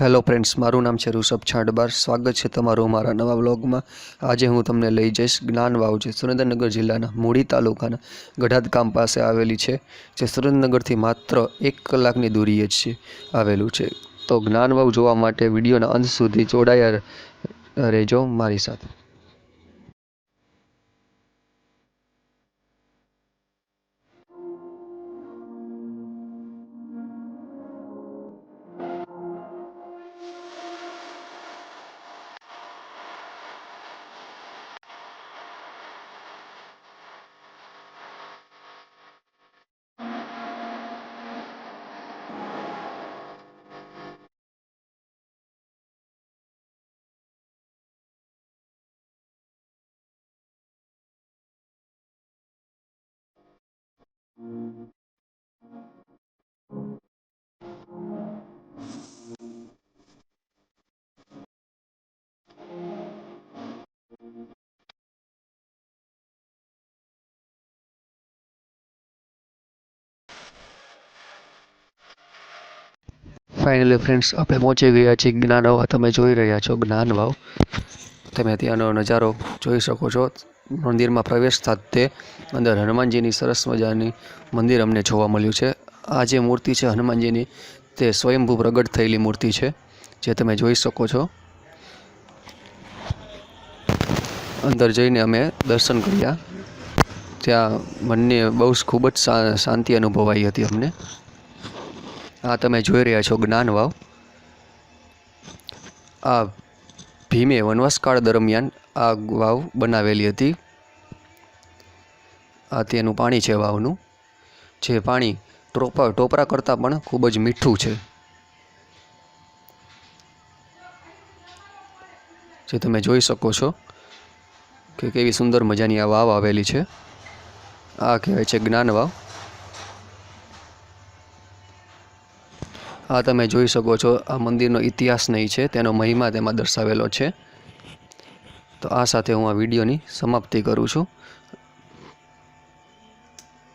Hello friends મારું નામ છે ઋષભ છાંડબાર. સ્વાગત છે તમારું મારા નવા બ્લોગમાં આજે હું તમને લઈ જઈશ જ્ઞાન વાવ, જે સુરેન્દ્રનગર જિલ્લાના મૂળી તાલુકાના ગઢાદ ગામ પાસે આવેલી છે, જે સુરેન્દ્રનગરથી માત્ર એક કલાકની દૂરીએ જ આવેલું છે. તો જ્ઞાન વાવ જોવા માટે વિડીયોના અંત સુધી જોડાયા રહેજો મારી સાથે. ફાઇનલી ફ્રેન્ડ્સ આપણે પહોંચી ગયા છીએ જ્ઞાન તમે જોઈ રહ્યા છો જ્ઞાન વાવ. તમે ત્યાંનો નજારો જોઈ શકો છો. મંદિરમાં પ્રવેશ સાથે અંદર હનુમાનજીની સરસ મજાની મંદિર અમને જોવા મળ્યું છે. આ જે મૂર્તિ છે હનુમાનજીની તે સ્વયંભૂ પ્રગટ થયેલી મૂર્તિ છે, જે તમે જોઈ શકો છો. અંદર જઈને અમે દર્શન કર્યા. ત્યાં મનને બહુ જ ખૂબ જ શાંતિ અનુભવાઈ હતી અમને. આ તમે જોઈ રહ્યા છો જ્ઞાન વાવ. આ ભીમે વનવાસકાળ દરમિયાન આ વાવ બનાવેલી હતી. આ તેનું પાણી છે વાવનું. જે પાણી ટોપરા ટોપરા કરતાં પણ ખૂબ જ મીઠું છે. જે તમે જોઈ શકો છો કે કેવી સુંદર મજાની આ વાવ આવેલી છે. આ કહેવાય છે જ્ઞાન વાવ. આ તમે જોઈ શકો છો, આ મંદિરનો ઇતિહાસ નહીં છે, તેનો મહિમા તેમાં દર્શાવેલો છે. તો આ સાથે હું આ વિડીયોની સમાપ્તિ કરું છું.